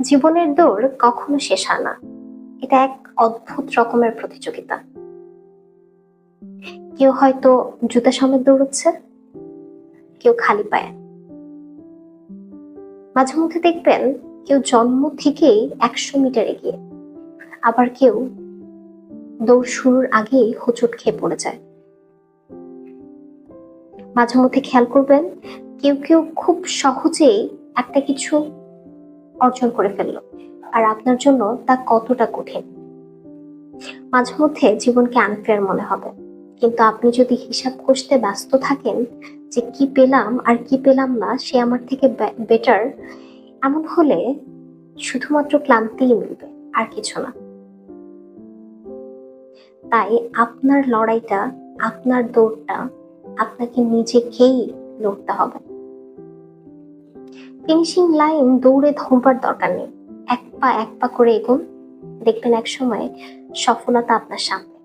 জীবনের দৌড় কখনো শেষ হয় না। এটা এক অদ্ভুত রকমের প্রতিযোগিতা। কেউ হয়তো জুতা সমেত দৌড়চ্ছে, কেউ খালি পায়ে। মাঝে মধ্যে দেখবেন কেউ জন্ম থেকেই একশো মিটার এগিয়ে, আবার কেউ দৌড় শুরুর আগেই হোঁচট খেয়ে পড়ে যায়। মাঝে মধ্যে খেয়াল করবেন, কেউ কেউ খুব সহজেই একটা কিছু অর্জন করে ফেলল। আর আপনার জন্য তা কতটা কঠিন? মাঝে মধ্যে জীবনকে আনফেয়ার মনে হবে। কিন্তু আপনি যদি হিসাব কষতে ব্যস্ত থাকেন যে কি পেলাম আর কি পেলাম না, সে আমার থেকে বেটার এমন হলে শুধুমাত্র ক্লান্তিই মিলবে, আর কিছু না। তাই আপনার লড়াইটা, আপনার দৌড়টা আপনাকে নিজেকেই লড়তে হবে। ফিনিশিং লাইন দৌড়ে ধরবার দরকার নেই। এক পা এক পা করে এগোন। দেখবেন এক সময় সফলতা আপনার সামনে।